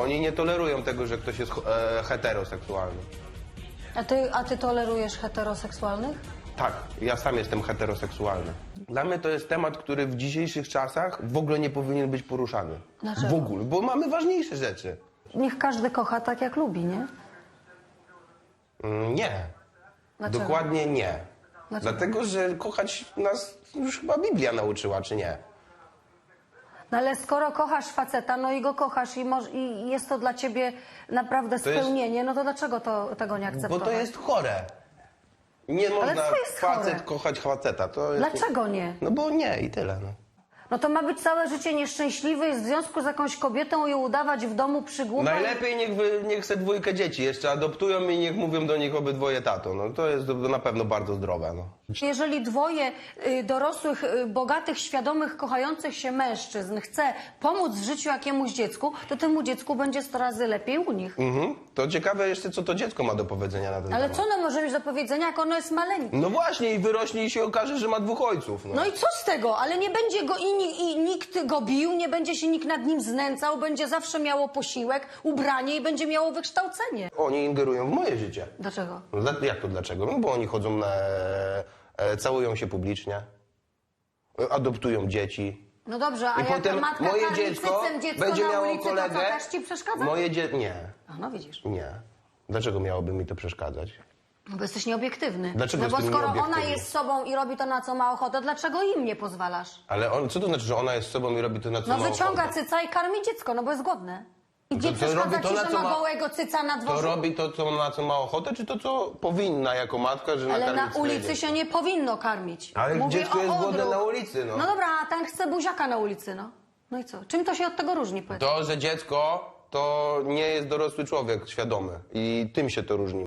Oni nie tolerują tego, że ktoś jest e, heteroseksualny. A ty, a ty tolerujesz heteroseksualnych? Tak, ja sam jestem heteroseksualny. Dla mnie to jest temat, który w dzisiejszych czasach w ogóle nie powinien być poruszany. Dlaczego? W ogóle, bo mamy ważniejsze rzeczy. Niech każdy kocha tak, jak lubi, nie? Mm, Nie. Dlaczego? Dokładnie nie. Dlaczego? Dlatego, że kochać nas już chyba Biblia nauczyła, czy nie? No ale skoro kochasz faceta, no i go kochasz i, moż, i jest to dla ciebie naprawdę jest- spełnienie, no to dlaczego to, tego nie Bo akceptować? to jest chore. Nie można co jest facet chore? kochać faceta. To jest... Dlaczego nie? No bo nie i tyle. No. No to ma być całe życie nieszczęśliwy i w związku z jakąś kobietą i udawać w domu przygłupa. Najlepiej niech, wy, niech se dwójkę dzieci jeszcze adoptują i niech mówią do nich obydwoje tato. No to jest na pewno bardzo zdrowe. No. Jeżeli dwoje y, dorosłych, y, bogatych, świadomych, kochających się mężczyzn chce pomóc w życiu jakiemuś dziecku, to temu dziecku będzie 100 razy lepiej u nich. Mhm. To ciekawe jeszcze, co to dziecko ma do powiedzenia na ten Ale temat. co ono może mieć do powiedzenia, jak ono jest maleńkie? No właśnie i wyrośnie i się okaże, że ma dwóch ojców. No. No i co z tego? Ale nie będzie go i, ni- i nikt go bił, nie będzie się nikt nad nim znęcał, będzie zawsze miało posiłek, ubranie i będzie miało wykształcenie. Oni ingerują w moje życie. Dlaczego? No, dla- jak to dlaczego? No bo oni chodzą na... E, całują się publicznie. E, adoptują dzieci. No dobrze, a I jak potem matka moje karmi dziecko cycem dziecko będzie na miało ulicy, kolegę. to co, też ci przeszkadza? Moje dzie... Nie, A, no widzisz, nie. Dlaczego miałoby mi to przeszkadzać? No bo jesteś nieobiektywny. Dlaczego no bo jestem skoro ona nieobiektywny? jest sobą i robi to, na co ma ochotę, dlaczego im nie pozwalasz? Ale on, co to znaczy, że ona jest sobą i robi to na co No ma wyciąga ochotę? cyca i karmi dziecko, no bo jest głodne. I To- gdzie to przeszkadza to, ci, na że co ma ma- gołego cyca na To dworzu? robi to, co, na co ma ochotę, czy to, co powinna jako matka, że Ale nakarmić na swoje ulicy się nie powinno karmić. Ale dziecko jest głodne odruch. na ulicy, no. No dobra, a ten chce buziaka na ulicy, no. No i co? Czym to się od tego różni, powiedz? To, że dziecko to nie jest dorosły człowiek świadomy i tym się to różni.